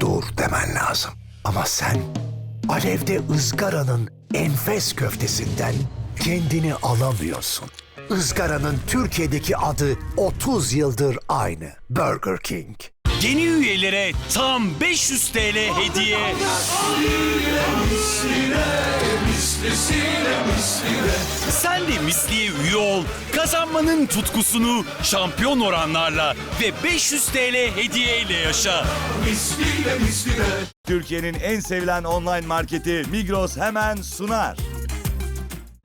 dur demen lazım. Ama sen alevde ızgaranın enfes köftesinden kendini alamıyorsun. Izgaranın Türkiye'deki adı 30 yıldır aynı. Burger King. Yeni üyelere tam 500 TL hediye. Sen de misliye üye ol. Kazanmanın tutkusunu şampiyon oranlarla ve 500 TL hediyeyle yaşa. Türkiye'nin en sevilen online marketi Migros hemen sunar.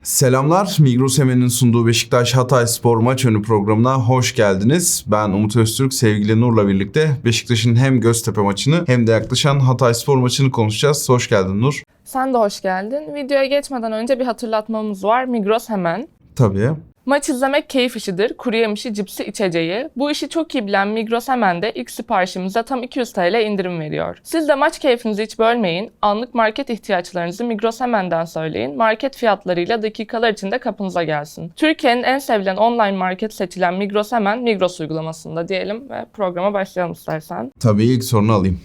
Selamlar. Migros Emen'in sunduğu Beşiktaş Hatay Spor maç önü programına hoş geldiniz. Ben Umut Öztürk, sevgili Nur'la birlikte Beşiktaş'ın hem Göztepe maçını hem de yaklaşan Hatay Spor maçını konuşacağız. Hoş geldin Nur. Sen de hoş geldin. Videoya geçmeden önce bir hatırlatmamız var. Migros hemen. Tabii. Maç izlemek keyif işidir. Kuru yemişi, cipsi, içeceği. Bu işi çok iyi bilen Migros hemen de ilk siparişimize tam 200 TL indirim veriyor. Siz de maç keyfinizi hiç bölmeyin. Anlık market ihtiyaçlarınızı Migros hemenden söyleyin. Market fiyatlarıyla dakikalar içinde kapınıza gelsin. Türkiye'nin en sevilen online market seçilen Migros hemen Migros uygulamasında diyelim ve programa başlayalım istersen. Tabii ilk sorunu alayım.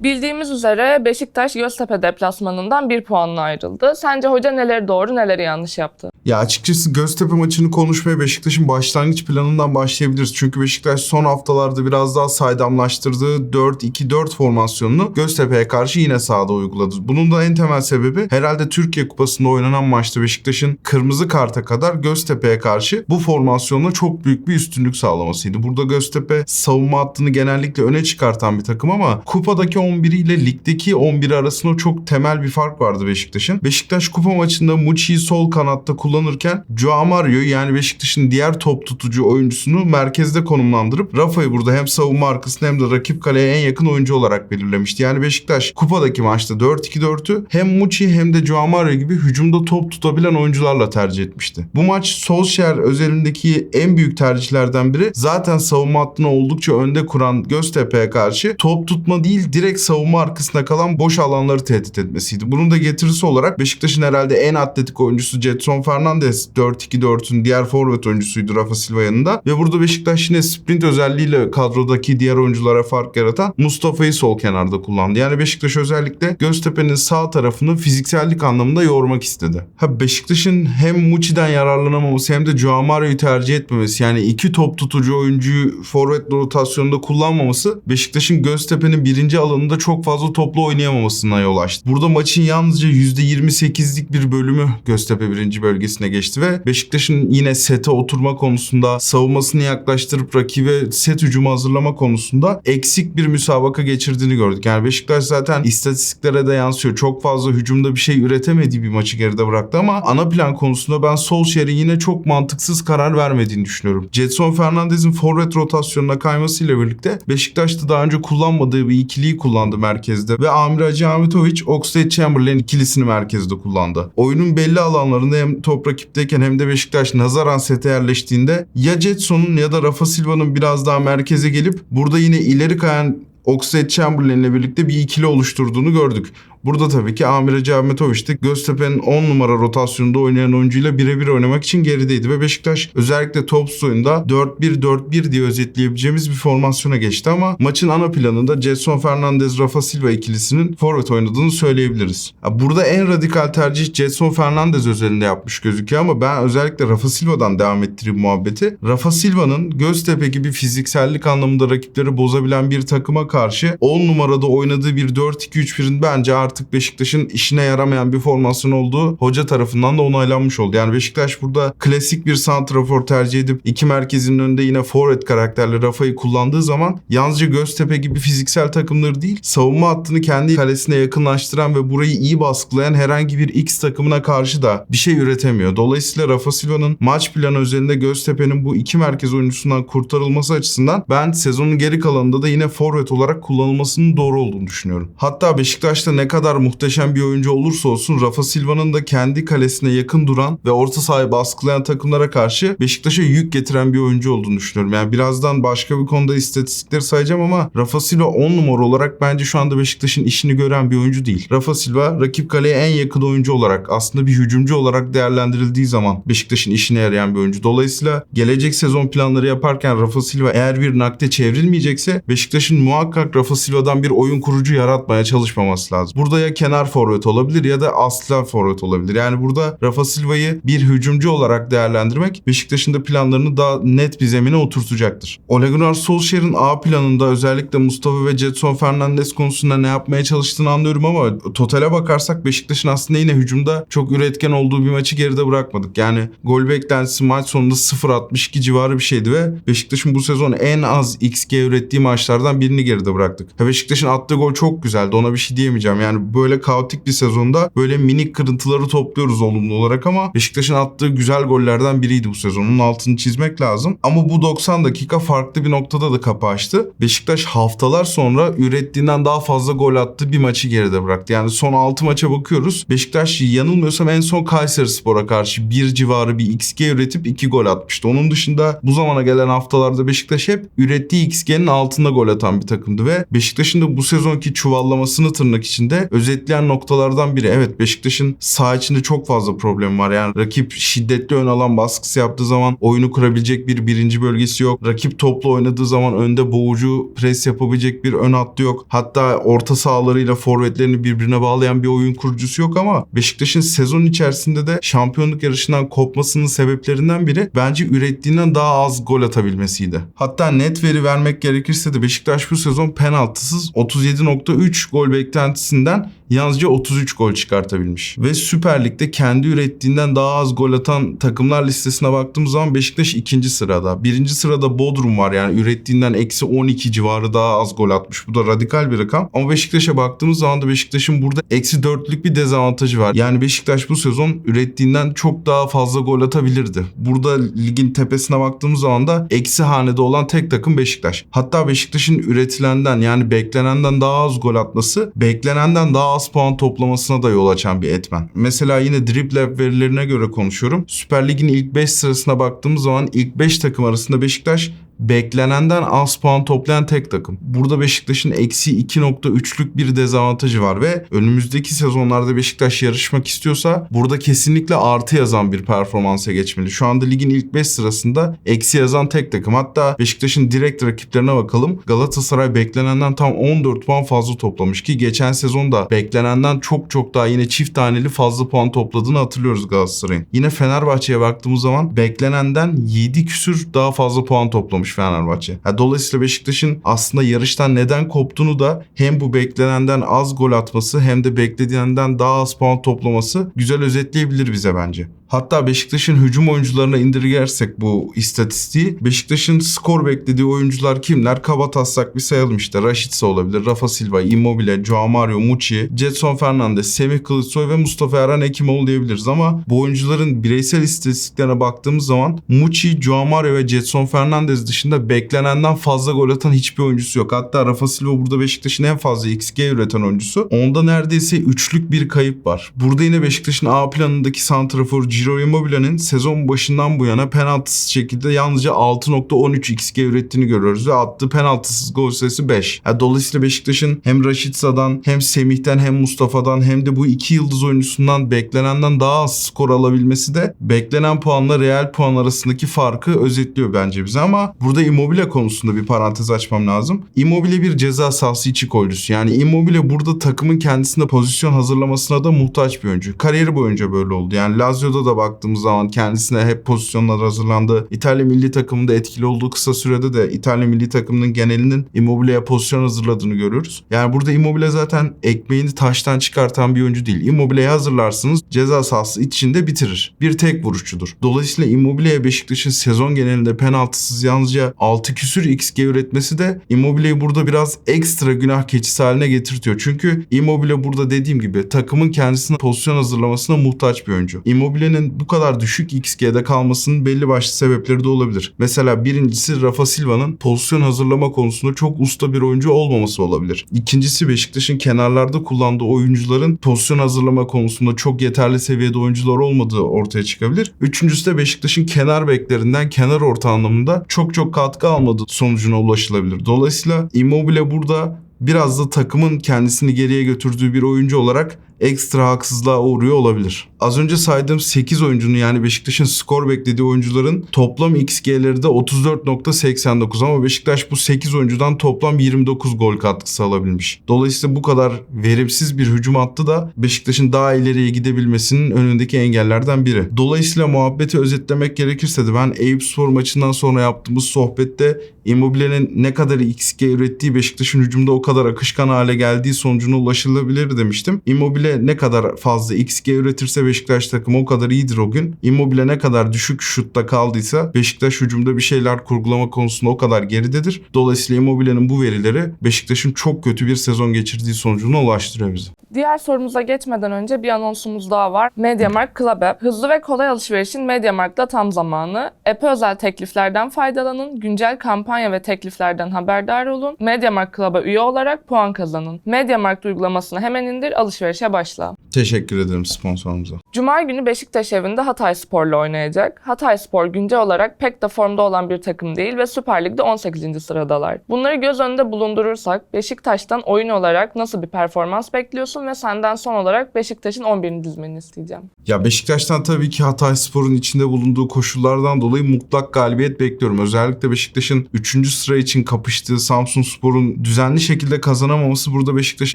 Bildiğimiz üzere Beşiktaş Göztepe deplasmanından bir puanla ayrıldı. Sence hoca neleri doğru neleri yanlış yaptı? Ya açıkçası Göztepe maçını konuşmaya Beşiktaş'ın başlangıç planından başlayabiliriz. Çünkü Beşiktaş son haftalarda biraz daha saydamlaştırdığı 4-2-4 formasyonunu Göztepe'ye karşı yine sahada uyguladı. Bunun da en temel sebebi herhalde Türkiye Kupası'nda oynanan maçta Beşiktaş'ın kırmızı karta kadar Göztepe'ye karşı bu formasyonla çok büyük bir üstünlük sağlamasıydı. Burada Göztepe savunma hattını genellikle öne çıkartan bir takım ama kupadaki 11 ile ligdeki 11 arasında çok temel bir fark vardı Beşiktaş'ın. Beşiktaş kupa maçında Muçi'yi sol kanatta kullanırken Joao Mario yani Beşiktaş'ın diğer top tutucu oyuncusunu merkezde konumlandırıp Rafa'yı burada hem savunma arkasında hem de rakip kaleye en yakın oyuncu olarak belirlemişti. Yani Beşiktaş kupadaki maçta 4-2-4'ü hem Muçi hem de Joao Mario gibi hücumda top tutabilen oyuncularla tercih etmişti. Bu maç Solskjaer özelindeki en büyük tercihlerden biri zaten savunma hattını oldukça önde kuran Göztepe'ye karşı top tutma değil direkt savunma arkasında kalan boş alanları tehdit etmesiydi. Bunun da getirisi olarak Beşiktaş'ın herhalde en atletik oyuncusu Jetson Fernandez 4-2-4'ün diğer forvet oyuncusuydu Rafa Silva yanında. Ve burada Beşiktaş yine sprint özelliğiyle kadrodaki diğer oyunculara fark yaratan Mustafa'yı sol kenarda kullandı. Yani Beşiktaş özellikle Göztepe'nin sağ tarafını fiziksellik anlamında yormak istedi. Ha Beşiktaş'ın hem Muçi'den yararlanamaması hem de Joao tercih etmemesi yani iki top tutucu oyuncuyu forvet rotasyonunda kullanmaması Beşiktaş'ın Göztepe'nin birinci alanında çok fazla toplu oynayamamasına yol açtı. Burada maçın yalnızca %28'lik bir bölümü Göztepe birinci bölgesine geçti ve Beşiktaş'ın yine sete oturma konusunda savunmasını yaklaştırıp rakibe set hücumu hazırlama konusunda eksik bir müsabaka geçirdiğini gördük. Yani Beşiktaş zaten istatistiklere de yansıyor. Çok fazla hücumda bir şey üretemediği bir maçı geride bıraktı ama ana plan konusunda ben Solskjaer'in yine çok mantıksız karar vermediğini düşünüyorum. Jetson Fernandez'in forvet rotasyonuna kaymasıyla birlikte Beşiktaş'ta daha önce kullanmadığı bir ikiliyi kullandı merkezde ve Amir Hacı Ahmetovic, Oxlade Chamberlain ikilisini merkezde kullandı. Oyunun belli alanlarında hem top rakipteyken hem de Beşiktaş nazaran sete yerleştiğinde ya Jetson'un ya da Rafa Silva'nın biraz daha merkeze gelip burada yine ileri kayan Oxlade Chamberlain ile birlikte bir ikili oluşturduğunu gördük. Burada tabii ki Amir Hacı Ahmetovic de Göztepe'nin 10 numara rotasyonunda oynayan oyuncuyla birebir oynamak için gerideydi ve Beşiktaş özellikle top oyunda 4-1-4-1 diye özetleyebileceğimiz bir formasyona geçti ama maçın ana planında Jetson Fernandez Rafa Silva ikilisinin forvet oynadığını söyleyebiliriz. Burada en radikal tercih Jetson Fernandez özelinde yapmış gözüküyor ama ben özellikle Rafa Silva'dan devam ettireyim muhabbeti. Rafa Silva'nın Göztepe gibi fiziksellik anlamında rakipleri bozabilen bir takıma karşı 10 numarada oynadığı bir 4-2-3-1'in bence artık Beşiktaş'ın işine yaramayan bir formasyon olduğu hoca tarafından da onaylanmış oldu. Yani Beşiktaş burada klasik bir santrafor tercih edip iki merkezin önünde yine forvet karakterli Rafa'yı kullandığı zaman yalnızca Göztepe gibi fiziksel takımları değil savunma hattını kendi kalesine yakınlaştıran ve burayı iyi baskılayan herhangi bir X takımına karşı da bir şey üretemiyor. Dolayısıyla Rafa Silva'nın maç planı üzerinde Göztepe'nin bu iki merkez oyuncusundan kurtarılması açısından ben sezonun geri kalanında da yine forvet olarak kullanılmasının doğru olduğunu düşünüyorum. Hatta Beşiktaş'ta ne kadar kadar muhteşem bir oyuncu olursa olsun Rafa Silva'nın da kendi kalesine yakın duran ve orta sahayı baskılayan takımlara karşı Beşiktaş'a yük getiren bir oyuncu olduğunu düşünüyorum. Yani birazdan başka bir konuda istatistikleri sayacağım ama Rafa Silva 10 numara olarak bence şu anda Beşiktaş'ın işini gören bir oyuncu değil. Rafa Silva rakip kaleye en yakın oyuncu olarak aslında bir hücumcu olarak değerlendirildiği zaman Beşiktaş'ın işine yarayan bir oyuncu. Dolayısıyla gelecek sezon planları yaparken Rafa Silva eğer bir nakde çevrilmeyecekse Beşiktaş'ın muhakkak Rafa Silva'dan bir oyun kurucu yaratmaya çalışmaması lazım. Burada ya kenar forvet olabilir ya da aslan forvet olabilir. Yani burada Rafa Silva'yı bir hücumcu olarak değerlendirmek Beşiktaş'ın da planlarını daha net bir zemine oturtacaktır. Ole Gunnar Solskjaer'in A planında özellikle Mustafa ve Jetson Fernandes konusunda ne yapmaya çalıştığını anlıyorum ama totale bakarsak Beşiktaş'ın aslında yine hücumda çok üretken olduğu bir maçı geride bırakmadık. Yani gol beklentisi maç sonunda 0.62 civarı bir şeydi ve Beşiktaş'ın bu sezon en az XG ürettiği maçlardan birini geride bıraktık. Beşiktaş'ın attığı gol çok güzeldi ona bir şey diyemeyeceğim. Yani böyle kaotik bir sezonda böyle minik kırıntıları topluyoruz olumlu olarak ama Beşiktaş'ın attığı güzel gollerden biriydi bu sezonun altını çizmek lazım. Ama bu 90 dakika farklı bir noktada da kapı açtı. Beşiktaş haftalar sonra ürettiğinden daha fazla gol attı bir maçı geride bıraktı. Yani son 6 maça bakıyoruz. Beşiktaş yanılmıyorsam en son Kayseri Spor'a karşı bir civarı bir XG üretip 2 gol atmıştı. Onun dışında bu zamana gelen haftalarda Beşiktaş hep ürettiği XG'nin altında gol atan bir takımdı ve Beşiktaş'ın da bu sezonki çuvallamasını tırnak içinde özetleyen noktalardan biri. Evet Beşiktaş'ın sağ içinde çok fazla problem var. Yani rakip şiddetli ön alan baskısı yaptığı zaman oyunu kurabilecek bir birinci bölgesi yok. Rakip toplu oynadığı zaman önde boğucu pres yapabilecek bir ön hattı yok. Hatta orta sahalarıyla forvetlerini birbirine bağlayan bir oyun kurucusu yok ama Beşiktaş'ın sezon içerisinde de şampiyonluk yarışından kopmasının sebeplerinden biri bence ürettiğinden daha az gol atabilmesiydi. Hatta net veri vermek gerekirse de Beşiktaş bu sezon penaltısız 37.3 gol beklentisinden yalnızca 33 gol çıkartabilmiş. Ve Süper Lig'de kendi ürettiğinden daha az gol atan takımlar listesine baktığımız zaman Beşiktaş ikinci sırada. Birinci sırada Bodrum var yani ürettiğinden eksi 12 civarı daha az gol atmış. Bu da radikal bir rakam. Ama Beşiktaş'a baktığımız zaman da Beşiktaş'ın burada eksi 4'lük bir dezavantajı var. Yani Beşiktaş bu sezon ürettiğinden çok daha fazla gol atabilirdi. Burada ligin tepesine baktığımız zaman da eksi hanede olan tek takım Beşiktaş. Hatta Beşiktaş'ın üretilenden yani beklenenden daha az gol atması beklenenden daha az puan toplamasına da yol açan bir etmen. Mesela yine Driblab verilerine göre konuşuyorum. Süper Lig'in ilk 5 sırasına baktığımız zaman ilk 5 takım arasında Beşiktaş beklenenden az puan toplayan tek takım. Burada Beşiktaş'ın eksi 2.3'lük bir dezavantajı var ve önümüzdeki sezonlarda Beşiktaş yarışmak istiyorsa burada kesinlikle artı yazan bir performansa geçmeli. Şu anda ligin ilk 5 sırasında eksi yazan tek takım. Hatta Beşiktaş'ın direkt rakiplerine bakalım. Galatasaray beklenenden tam 14 puan fazla toplamış ki geçen sezonda beklenenden çok çok daha yine çift taneli fazla puan topladığını hatırlıyoruz Galatasaray'ın. Yine Fenerbahçe'ye baktığımız zaman beklenenden 7 küsür daha fazla puan toplamış Fenerbahçe. Ha, dolayısıyla Beşiktaş'ın aslında yarıştan neden koptuğunu da hem bu beklenenden az gol atması hem de beklediğinden daha az puan toplaması güzel özetleyebilir bize bence. Hatta Beşiktaş'ın hücum oyuncularına indirgersek bu istatistiği Beşiktaş'ın skor beklediği oyuncular kimler? Kaba taslak bir sayalım işte. Raşitsa olabilir, Rafa Silva, Immobile, Joao Mario, Muçi, Jetson Fernandes, Semih Kılıçsoy ve Mustafa Erhan Ekimoğlu diyebiliriz ama bu oyuncuların bireysel istatistiklerine baktığımız zaman Muçi, Joao Mario ve Jetson Fernandes dışında beklenenden fazla gol atan hiçbir oyuncusu yok. Hatta Rafa Silva burada Beşiktaş'ın en fazla XG üreten oyuncusu. Onda neredeyse üçlük bir kayıp var. Burada yine Beşiktaş'ın A planındaki santrafor Ciro Immobile'nin sezon başından bu yana penaltısız şekilde yalnızca 6.13 XG ürettiğini görüyoruz ve attığı penaltısız gol sayısı 5. Yani dolayısıyla Beşiktaş'ın hem Raşitsa'dan hem Semih'ten hem Mustafa'dan hem de bu iki yıldız oyuncusundan beklenenden daha az skor alabilmesi de beklenen puanla real puan arasındaki farkı özetliyor bence bize ama burada Immobile konusunda bir parantez açmam lazım. Immobile bir ceza sahası içi golcüsü. Yani Immobile burada takımın kendisinde pozisyon hazırlamasına da muhtaç bir oyuncu. Kariyeri boyunca böyle oldu. Yani Lazio'da da baktığımız zaman kendisine hep pozisyonlar hazırlandı. İtalya milli takımında etkili olduğu kısa sürede de İtalya milli takımının genelinin Immobile'ye pozisyon hazırladığını görüyoruz. Yani burada Immobile zaten ekmeğini taştan çıkartan bir oyuncu değil. Immobile'yi hazırlarsınız ceza sahası içinde bitirir. Bir tek vuruşçudur. Dolayısıyla Immobile'ye Beşiktaş'ın sezon genelinde penaltısız yalnızca 6 küsür XG üretmesi de Immobile'yi burada biraz ekstra günah keçisi haline getirtiyor. Çünkü Immobile burada dediğim gibi takımın kendisine pozisyon hazırlamasına muhtaç bir oyuncu. Immobile'nin Immobile'nin bu kadar düşük XG'de kalmasının belli başlı sebepleri de olabilir. Mesela birincisi Rafa Silva'nın pozisyon hazırlama konusunda çok usta bir oyuncu olmaması olabilir. İkincisi Beşiktaş'ın kenarlarda kullandığı oyuncuların pozisyon hazırlama konusunda çok yeterli seviyede oyuncular olmadığı ortaya çıkabilir. Üçüncüsü de Beşiktaş'ın kenar beklerinden kenar orta anlamında çok çok katkı almadığı sonucuna ulaşılabilir. Dolayısıyla Immobile burada biraz da takımın kendisini geriye götürdüğü bir oyuncu olarak ekstra haksızlığa uğruyor olabilir. Az önce saydığım 8 oyuncunun yani Beşiktaş'ın skor beklediği oyuncuların toplam XG'leri de 34.89 ama Beşiktaş bu 8 oyuncudan toplam 29 gol katkısı alabilmiş. Dolayısıyla bu kadar verimsiz bir hücum hattı da Beşiktaş'ın daha ileriye gidebilmesinin önündeki engellerden biri. Dolayısıyla muhabbeti özetlemek gerekirse de ben Eyüpspor maçından sonra yaptığımız sohbette Immobile'nin ne kadar XG ürettiği Beşiktaş'ın hücumda o kadar akışkan hale geldiği sonucuna ulaşılabilir demiştim. Immobile ne kadar fazla XG üretirse Beşiktaş takımı o kadar iyidir o gün. Immobile ne kadar düşük şutta kaldıysa Beşiktaş hücumda bir şeyler kurgulama konusunda o kadar geridedir. Dolayısıyla Immobile'nin bu verileri Beşiktaş'ın çok kötü bir sezon geçirdiği sonucuna ulaştırıyor bizi. Diğer sorumuza geçmeden önce bir anonsumuz daha var. MediaMarkt Club App. Hızlı ve kolay alışverişin MediaMarkt'ta tam zamanı. App'e özel tekliflerden faydalanın. Güncel kampanya ve tekliflerden haberdar olun. MediaMarkt Club'a üye olarak puan kazanın. MediaMarkt uygulamasını hemen indir, alışverişe başla. Teşekkür ederim sponsorumuza. Cuma günü Beşiktaş evinde Hatay Spor'la oynayacak. Hatay Spor güncel olarak pek de formda olan bir takım değil ve Süper Lig'de 18. sıradalar. Bunları göz önünde bulundurursak Beşiktaş'tan oyun olarak nasıl bir performans bekliyorsun ve senden son olarak Beşiktaş'ın 11'ini dizmeni isteyeceğim. Ya Beşiktaş'tan tabii ki Hatay Spor'un içinde bulunduğu koşullardan dolayı mutlak galibiyet bekliyorum. Özellikle Beşiktaş'ın 3. sıra için kapıştığı Samsun Spor'un düzenli şekilde kazanamaması burada Beşiktaş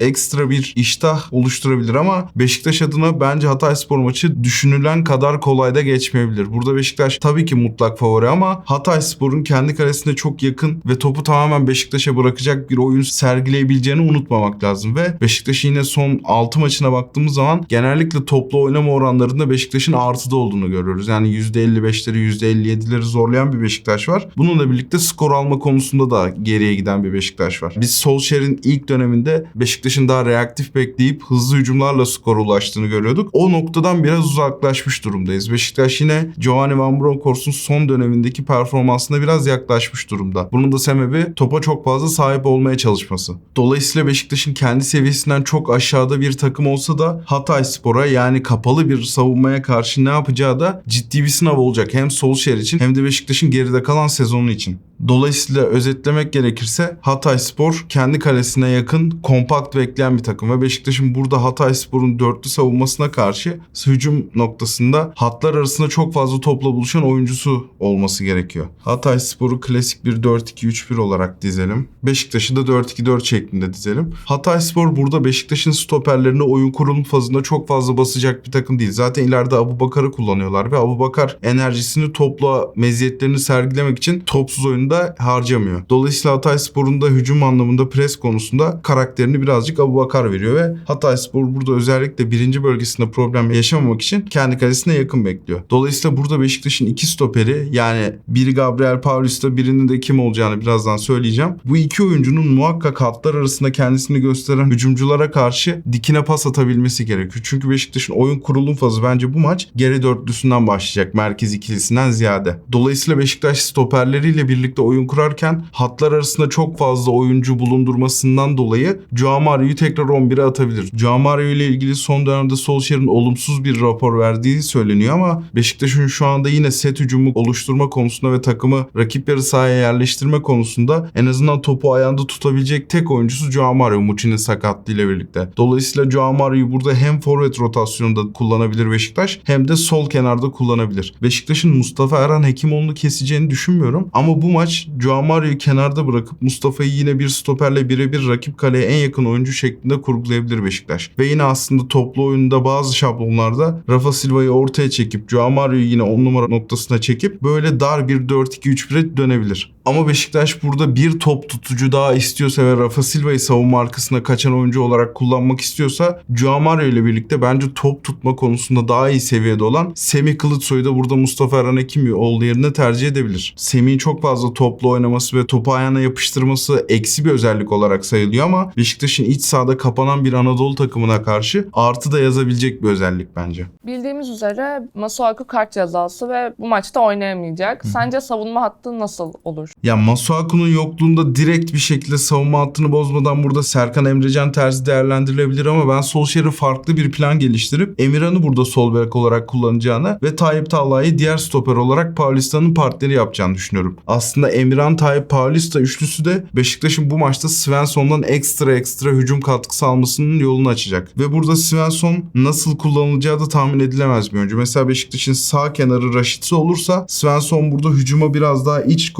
ekstra bir iştah oluşturabilir ama Beşiktaş adına bence Hatay Spor maçı düşünülen kadar kolay da geçmeyebilir. Burada Beşiktaş tabii ki mutlak favori ama Hatay Spor'un kendi kalesine çok yakın ve topu tamamen Beşiktaş'a bırakacak bir oyun sergileyebileceğini unutmamak lazım ve Beşiktaş'ın yine son 6 maçına baktığımız zaman genellikle toplu oynama oranlarında Beşiktaş'ın artıda olduğunu görüyoruz. Yani %55'leri %57'leri zorlayan bir Beşiktaş var. Bununla birlikte skor alma konusunda da geriye giden bir Beşiktaş var. Biz Solskjaer'in ilk döneminde Beşiktaş'ın daha reaktif bekleyip hızlı hücumlarla skora ulaştığını görüyorduk. O noktadan biraz uzaklaşmış durumdayız. Beşiktaş yine Giovanni Van Bronckhorst'un son dönemindeki performansına biraz yaklaşmış durumda. Bunun da sebebi topa çok fazla sahip olmaya çalışması. Dolayısıyla Beşiktaş'ın kendi seviyesinden çok aşağıda bir takım olsa da Hatay Spor'a yani kapalı bir savunmaya karşı ne yapacağı da ciddi bir sınav olacak. Hem Solskjaer için hem de Beşiktaş'ın geride kalan sezonu için. Dolayısıyla özetlemek gerekirse Hatay Spor kendi kalesine yakın kompakt bekleyen bir takım ve Beşiktaş'ın burada Hatay Spor'un dörtlü savunmasına karşı hücum noktasında hatlar arasında çok fazla topla buluşan oyuncusu olması gerekiyor. Hatay Spor'u klasik bir 4-2-3-1 olarak dizelim. Beşiktaş'ı da 4-2-4 şeklinde dizelim. Hatay Spor burada Beşiktaş'ın stoperlerine oyun kurulum fazında çok fazla basacak bir takım değil. Zaten ileride Abu Bakar'ı kullanıyorlar ve Abu Bakar enerjisini topla meziyetlerini sergilemek için topsuz oyunda harcamıyor. Dolayısıyla Hatay Spor'un da hücum anlamında pres konusunda karakterini birazcık Abu Bakar veriyor ve Hatay Spor burada özellikle birinci bölgesinde problem yaşamamak için kendi kalesine yakın bekliyor. Dolayısıyla burada Beşiktaş'ın iki stoperi yani biri Gabriel Paulista birinin de kim olacağını birazdan söyleyeceğim. Bu iki oyuncunun muhakkak hatlar arasında kendisini gösteren hücumculara karşı dikine pas atabilmesi gerekiyor. Çünkü Beşiktaş'ın oyun kurulum fazı bence bu maç geri dörtlüsünden başlayacak merkez ikilisinden ziyade. Dolayısıyla Beşiktaş stoperleriyle birlikte oyun kurarken hatlar arasında çok fazla oyuncu bulundurmasından dolayı Joao Mario'yu tekrar 11'e atabilir. Joao Mario ile ilgili son dönemde Solskjaer'in olumsuz bir rapor verdiği söyleniyor ama Beşiktaş'ın şu anda yine set hücumu oluşturma konusunda ve takımı rakip yarı sahaya yerleştirme konusunda en azından topu ayağında tutabilecek tek oyuncusu Joao Mario Muçi'nin sakatlığıyla birlikte. Dolayısıyla Joao Mario'yu burada hem forvet rotasyonunda kullanabilir Beşiktaş hem de sol kenarda kullanabilir. Beşiktaş'ın Mustafa Erhan Hekimoğlu'nu keseceğini düşünmüyorum ama bu maç Joao Mario'yu kenarda bırakıp Mustafa'yı yine bir stoperle birebir rakip kaleye en yakın oyuncu şeklinde kurgulayabilir Beşiktaş. Ve yine aslında toplu oyunda bazı şablonlarda Rafa Silva'yı ortaya çekip Joao Mario'yu yine 10 numara noktasına çekip böyle dar bir 4-2-3-1'e dönebilir. Ama Beşiktaş burada bir top tutucu daha istiyorsa ve Rafa Silva'yı savunma arkasına kaçan oyuncu olarak kullanmak istiyorsa Joao Mario ile birlikte bence top tutma konusunda daha iyi seviyede olan Semih Kılıçsoy'u da burada Mustafa Erhan Hekimioğlu yerine tercih edebilir. Semih'in çok fazla toplu oynaması ve topu ayağına yapıştırması eksi bir özellik olarak sayılıyor ama Beşiktaş'ın iç sahada kapanan bir Anadolu takımına karşı artı da yazabilecek bir özellik bence. Bildiğimiz üzere Masuaku kart cezası ve bu maçta oynayamayacak. Sence savunma hattı nasıl olur? Ya Masuaku'nun yokluğunda direkt bir şekilde savunma hattını bozmadan burada Serkan Emrecan terzi değerlendirilebilir ama ben Solskjaer'in farklı bir plan geliştirip Emirhan'ı burada sol bek olarak kullanacağını ve Tayyip Talha'yı diğer stoper olarak Paulista'nın partneri yapacağını düşünüyorum. Aslında Emirhan, Tayyip, Paulista üçlüsü de Beşiktaş'ın bu maçta Svensson'dan ekstra ekstra hücum katkısı almasının yolunu açacak. Ve burada Svensson nasıl kullanılacağı da tahmin edilemez bir oyuncu. Mesela Beşiktaş'ın sağ kenarı Raşitsi olursa Svensson burada hücuma biraz daha iç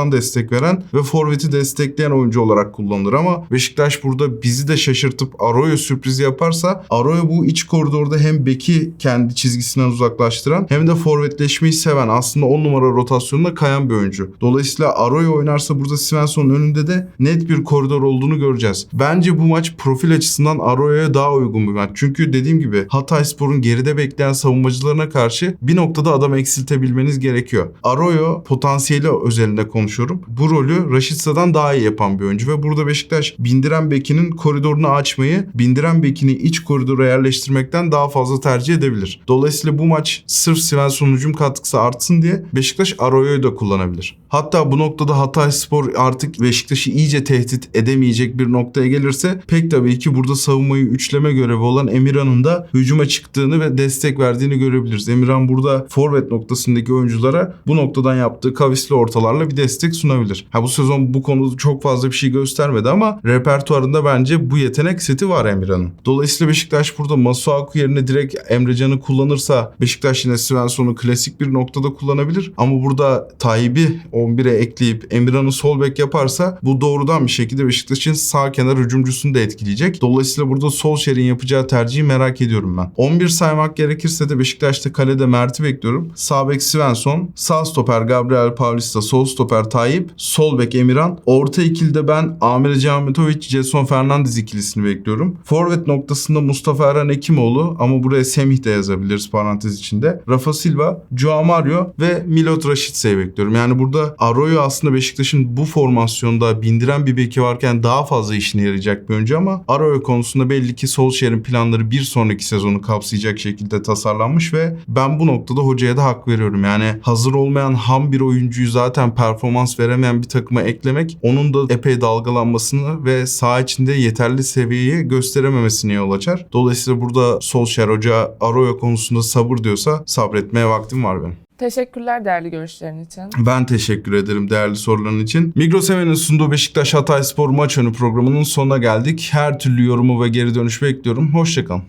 koridordan destek veren ve forveti destekleyen oyuncu olarak kullanılır ama Beşiktaş burada bizi de şaşırtıp Arroyo sürprizi yaparsa Arroyo bu iç koridorda hem beki kendi çizgisinden uzaklaştıran hem de forvetleşmeyi seven aslında 10 numara rotasyonuna kayan bir oyuncu. Dolayısıyla Arroyo oynarsa burada Svensson'un önünde de net bir koridor olduğunu göreceğiz. Bence bu maç profil açısından Arroyo'ya daha uygun bir maç. Çünkü dediğim gibi Hatayspor'un geride bekleyen savunmacılarına karşı bir noktada adam eksiltebilmeniz gerekiyor. Arroyo potansiyeli özelinde konuşuyorum. Bu rolü Raşitsa'dan daha iyi yapan bir oyuncu ve burada Beşiktaş bindiren bekinin koridorunu açmayı, bindiren bekini iç koridora yerleştirmekten daha fazla tercih edebilir. Dolayısıyla bu maç sırf Svensson hücum katkısı artsın diye Beşiktaş Arroyo'yu da kullanabilir. Hatta bu noktada Hatayspor artık Beşiktaş'ı iyice tehdit edemeyecek bir noktaya gelirse pek tabii ki burada savunmayı üçleme görevi olan Emirhan'ın da hücuma çıktığını ve destek verdiğini görebiliriz. Emirhan burada forvet noktasındaki oyunculara bu noktadan yaptığı kavisli ortalarla bir destek sunabilir. Ha bu sezon bu konuda çok fazla bir şey göstermedi ama repertuarında bence bu yetenek seti var Emirhan'ın. Dolayısıyla Beşiktaş burada Masuaku yerine direkt Emrecan'ı kullanırsa Beşiktaş yine Svensson'u klasik bir noktada kullanabilir. Ama burada Tayyip'i 11'e ekleyip Emirhan'ı sol bek yaparsa bu doğrudan bir şekilde Beşiktaş'ın sağ kenar hücumcusunu da etkileyecek. Dolayısıyla burada Solskjaer'in yapacağı tercihi merak ediyorum ben. 11 saymak gerekirse de Beşiktaş'ta kalede Mert'i bekliyorum. Sağ bek Svensson, sağ stoper Gabriel Paulista, sol stoper Tayyip, sol bek Emirhan. Orta ikilide ben Amir Cahmetovic, Jetson Fernandez ikilisini bekliyorum. Forvet noktasında Mustafa Erhan Ekimoğlu ama buraya Semih de yazabiliriz parantez içinde. Rafa Silva, Joao Mario ve Milot Rashitza'yı bekliyorum. Yani burada Arroyo aslında Beşiktaş'ın bu formasyonda bindiren bir beki varken daha fazla işine yarayacak bir oyuncu ama Arroyo konusunda belli ki Solskjaer'in planları bir sonraki sezonu kapsayacak şekilde tasarlanmış ve ben bu noktada hocaya da hak veriyorum. Yani hazır olmayan ham bir oyuncuyu zaten performans veremeyen bir takıma eklemek onun da epey dalgalanmasını ve saha içinde yeterli seviyeyi gösterememesine yol açar. Dolayısıyla burada Solskjaer hoca Arroyo konusunda sabır diyorsa sabretmeye vaktim var benim. Teşekkürler değerli görüşlerin için. Ben teşekkür ederim değerli soruların için. Migros Emen'in sunduğu Beşiktaş Hatay Spor maç önü programının sonuna geldik. Her türlü yorumu ve geri dönüş bekliyorum. Hoşçakalın.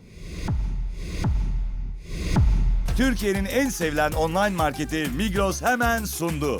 Türkiye'nin en sevilen online marketi Migros hemen sundu.